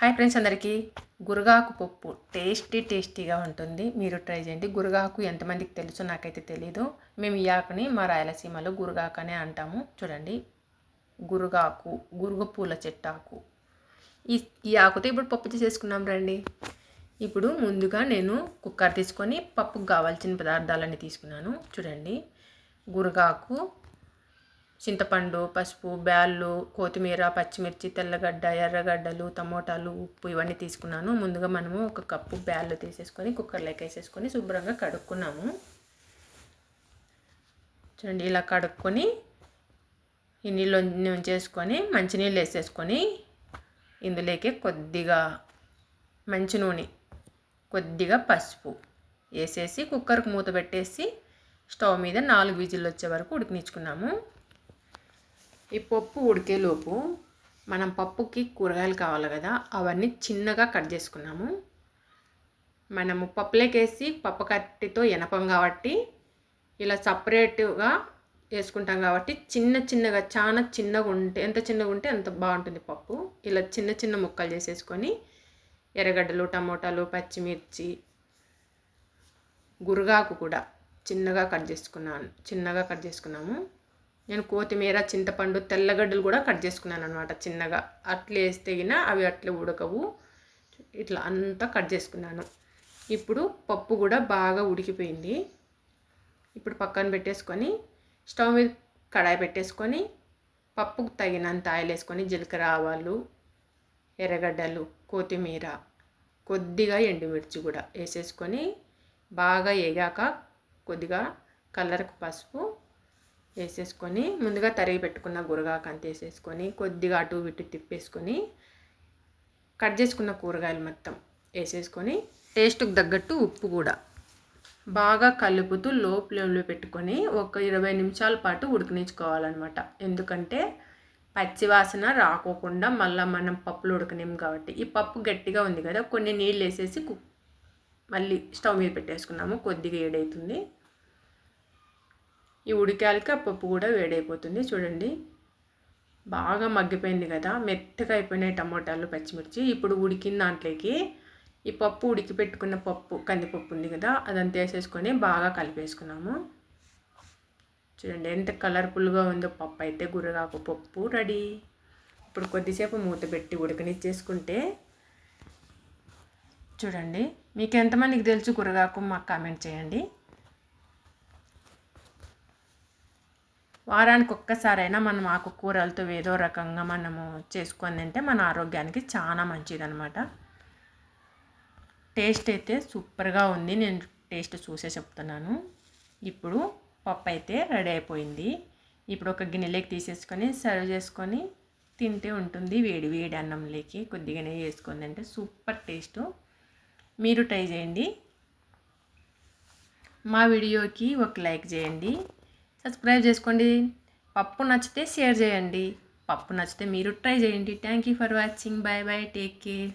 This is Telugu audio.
హాయ్ ఫ్రెండ్స్ అందరికీ. గురగాకు పప్పు టేస్టీ టేస్టీగా ఉంటుంది. మీరు ట్రై చేయండి. గురగాకు ఎంతమందికి తెలుసో నాకైతే తెలీదు. మేము ఈ ఆకుని మా రాయలసీమలో గురగాకు అనే అంటాము. చూడండి. గురగాకు గురుగ పూల చెట్టాకు. ఈ ఈ ఆకుతో ఇప్పుడు పప్పు చేసేసుకున్నాం రండి. ఇప్పుడు ముందుగా నేను కుక్కర్ తీసుకొని పప్పుకు కావాల్సిన పదార్థాలన్నీ తీసుకున్నాను. చూడండి. గురగాకు చింతపండు పసుపు బ్యాళ్ళు కొత్తిమీర పచ్చిమిర్చి తెల్లగడ్డ ఎర్రగడ్డలు టమోటాలు ఉప్పు ఇవన్నీ తీసుకున్నాను. ముందుగా మనము ఒక కప్పు బ్యాళ్ళు తీసేసుకొని కుక్కర్లోకి వేసేసుకొని శుభ్రంగా కడుక్కున్నాము. చూడండి ఇలా కడుక్కొని ఈ నీళ్ళు ఉంచేసుకొని మంచినీళ్ళు వేసేసుకొని ఇందులోకి కొద్దిగా మంచి నూనె కొద్దిగా పసుపు వేసేసి కుక్కర్కి మూత పెట్టేసి స్టవ్ మీద నాలుగు విజిల్లు వచ్చే వరకు ఉడికినిచ్చుకున్నాము. ఈ పప్పు ఉడికేలోపు మనం పప్పుకి కూరగాయలు కావాలి కదా అవన్నీ చిన్నగా కట్ చేసుకున్నాము. మనము పప్పులేకేసి పప్పు కట్టితో ఎనపం కాబట్టి ఇలా సపరేట్గా వేసుకుంటాం కాబట్టి చిన్న చిన్నగా చాలా చిన్నగా ఉంటే ఎంత చిన్నగా ఉంటే అంత బాగుంటుంది పప్పు. ఇలా చిన్న చిన్న ముక్కలు చేసేసుకొని ఎర్రగడ్డలు టమోటాలు పచ్చిమిర్చి గురగాకు కూడా చిన్నగా కట్ చేసుకున్నాను చిన్నగా కట్ చేసుకున్నాము. నేను కొత్తిమీర చింతపండు తెల్లగడ్డలు కూడా కట్ చేసుకున్నాను అనమాట చిన్నగా. అట్లే వేస్తేగిన అవి అట్లే ఉడకవు. ఇట్లా అంతా కట్ చేసుకున్నాను. ఇప్పుడు పప్పు కూడా బాగా ఉడికిపోయింది. ఇప్పుడు పక్కన పెట్టేసుకొని స్టవ్ మీద కడాయి పెట్టేసుకొని పప్పుకు తగినంత ఆయిల్ వేసుకొని జీలకర్ర ఆవాలు ఎర్రగడ్డలు కొత్తిమీర కొద్దిగా ఎండుమిర్చి కూడా వేసేసుకొని బాగా వేగాక కొద్దిగా కలర్కు పసుపు వేసేసుకొని ముందుగా తరిగి పెట్టుకున్న గురగాకు అంత వేసేసుకొని కొద్దిగా అటు ఇటు తిప్పేసుకొని కట్ చేసుకున్న కూరగాయలు మొత్తం వేసేసుకొని టేస్ట్కి తగ్గట్టు ఉప్పు కూడా బాగా కలుపుతూ లో ఫ్లేమ్లో పెట్టుకొని ఒక ఇరవై నిమిషాల పాటు ఉడికించుకోవాలన్నమాట ఎందుకంటే పచ్చివాసన రాకోకుండా మళ్ళీ మనం పప్పులు ఉడకనేం కాబట్టి. ఈ పప్పు గట్టిగా ఉంది కదా కొన్ని నీళ్ళు వేసేసి మళ్ళీ స్టవ్ మీద పెట్టేసుకున్నాము కొద్దిగా ఏడవుతుంది ఈ ఉడికాలకి ఆ పప్పు కూడా వేడైపోతుంది. చూడండి. బాగా మగ్గిపోయింది కదా. మెత్తగా అయిపోయినాయి టమోటాలు పచ్చిమిర్చి. ఇప్పుడు ఉడికిన దాంట్లోకి ఈ పప్పు ఉడికి పెట్టుకున్న పప్పు కందిపప్పు ఉంది కదా అదంతా వేసేసుకొని బాగా కలిపేసుకున్నాము. చూడండి ఎంత కలర్ఫుల్గా ఉందో పప్పు అయితే గురగాకు పప్పు రెడీ. ఇప్పుడు కొద్దిసేపు మూత పెట్టి ఉడకనిచ్చేసుకుంటే చూడండి. మీకు ఎంతమందికి తెలుసు గురగాకు మాకు కామెంట్ చేయండి. వారానికి ఒక్కసారైనా మనం ఆకుకూరలతో ఏదో రకంగా మనము చేసుకొని తింటే మన ఆరోగ్యానికి చాలా మంచిదనమాట టేస్ట్ అయితే సూపర్గా ఉంది. నేను టేస్ట్ చూసే చెప్తున్నాను. ఇప్పుడు పప్పు అయితే రెడీ అయిపోయింది. ఇప్పుడు ఒక గిన్నెలోకి తీసేసుకొని సర్వ్ చేసుకొని తింటే ఉంటుంది. వేడి వేడి అన్నంలోకి కొద్దిగా నెయ్యి వేసుకొని అంటే సూపర్ టేస్ట్. మీరు ట్రై చేయండి. మా వీడియోకి ఒక లైక్ చేయండి. సబ్స్క్రైబ్ చేసుకోండి. పప్పు నచ్చితే షేర్ చేయండి. పప్పు నచ్చితే మీరు ట్రై చేయండి. Thank you for watching bye bye take care